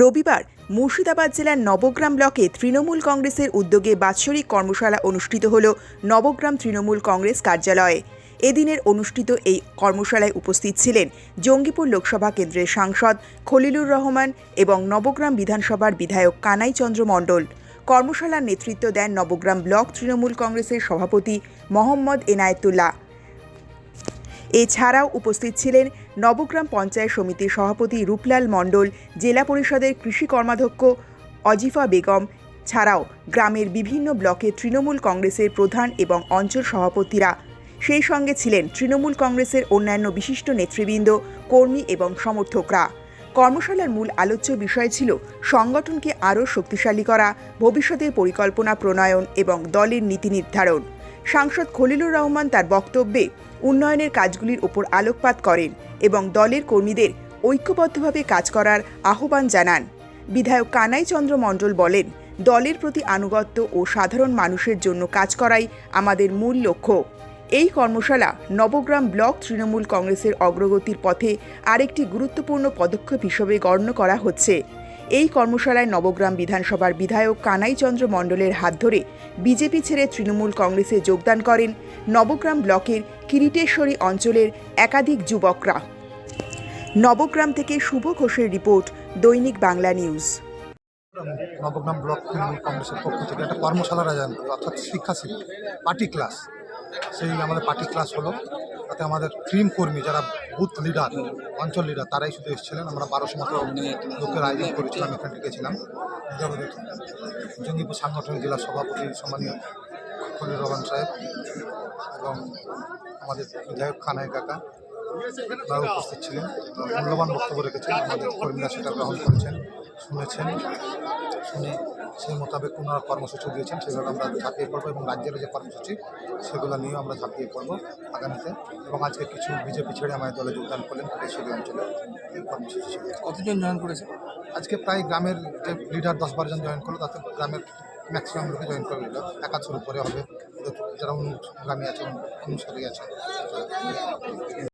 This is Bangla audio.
রবিবার মুর্শিদাবাদ জেলার নবগ্রাম ব্লকে তৃণমূল কংগ্রেসের উদ্যোগে বাৎসরিক কর্মশালা অনুষ্ঠিত হল নবগ্রাম তৃণমূল কংগ্রেস কার্যালয়ে। এদিনের অনুষ্ঠিত এই কর্মশালায় উপস্থিত ছিলেন জঙ্গিপুর লোকসভা কেন্দ্রের সাংসদ খলিলুর রহমান এবং নবগ্রাম বিধানসভার বিধায়ক কানাই চন্দ্র মণ্ডল। কর্মশালার নেতৃত্ব দেন নবগ্রাম ব্লক তৃণমূল কংগ্রেসের সভাপতি মোহাম্মদ এনায়েতুল্লাহ। এছাড়াও উপস্থিত ছিলেন নবগ্রাম পঞ্চায়েত সমিতির সভাপতি রূপলাল মণ্ডল, জেলা পরিষদের কৃষি কর্মাধ্যক্ষ অজিফা বেগম, ছাড়াও গ্রামের বিভিন্ন ব্লকে তৃণমূল কংগ্রেসের প্রধান এবং অঞ্চল সভাপতিরা। সেই সঙ্গে ছিলেন তৃণমূল কংগ্রেসের অন্যান্য বিশিষ্ট নেতৃবৃন্দ, কর্মী এবং সমর্থকরা। কর্মশালার মূল আলোচ্য বিষয় ছিল সংগঠনকে আরও শক্তিশালী করা, ভবিষ্যতের পরিকল্পনা প্রণয়ন এবং দলের নীতি নির্ধারণ। সাংসদ খলিলুর রহমান তার বক্তব্যে উন্নয়নের কাজগুলির উপর আলোকপাত করেন এবং দলের কর্মীদের ঐক্যবদ্ধভাবে কাজ করার আহ্বান জানান। বিধায়ক কানাই চন্দ্র মণ্ডল বলেন, দলের প্রতি আনুগত্য ও সাধারণ মানুষের জন্য কাজ করাই আমাদের মূল লক্ষ্য। এই কর্মশালা নবগ্রাম ব্লক তৃণমূল কংগ্রেসের অগ্রগতির পথে আরেকটি গুরুত্বপূর্ণ পদক্ষেপ হিসেবে গণ্য করা হচ্ছে। এই কর্মশালায় নবগ্রাম বিধানসভার বিধায়ক কানাই চন্দ্র মণ্ডলের হাত ধরে বিজেপি ছেড়ে তৃণমূল কংগ্রেসে যোগদান করেন নবগ্রাম ব্লকের কিরিটেশ্বরী অঞ্চলের একাধিক যুবকরা। নবগ্রাম থেকে শুভ ঘোষের report, Dainik Bangla news. Nabagram block Trinamool কংগ্রেসের পক্ষ থেকে একটা কর্মশালার আয়োজন, অর্থাৎ শিক্ষা পার্টি ক্লাস। সেই আমাদের পার্টি ক্লাস হলো তাতে আমাদের ক্রিম কর্মী যারা বুথ লিডার অঞ্চল লিডার তারাই শুধু এসেছিলেন। আমরা বারোশো মতো লোকের আয়োজন করেছিলাম, এখানে গেছিলাম। জঙ্গিপুর সাংগঠনিক জেলা সভাপতি সম্মানীয় খলিল রহমান সাহেব এবং আমাদের বিধায়ক খানায় কাকা তারা উপস্থিত ছিলেন। মূল্যবান বক্তব্য রেখেছেন। আমাদের কর্মীরা সেটা গ্রহণ করেছেন, শুনেছেন। শুনে সেই মোতাবেক ওনারা কর্মসূচি দিয়েছেন সেগুলো আমরা ঝাঁপিয়ে পড়ব এবং রাজ্যের যে কর্মসূচি সেগুলো নিয়েও আমরা ঝাঁপিয়ে পড়ব আগামীতে এবং আজকে কিছু বিজেপি ছেড়ে আমাদের দলে যোগদান করলেন কেশরী অঞ্চলে এই কর্মসূচি ছিল কতজন জয়েন করেছে? আজকে প্রায় গ্রামের যে লিডার দশ বারো জন জয়েন করল তাতে গ্রামের ম্যাক্সিমাম লোকে জয়েন করে দিল একাত্তর উপরে হবে। যারা অনুগামী আছে অনুসারী আছে।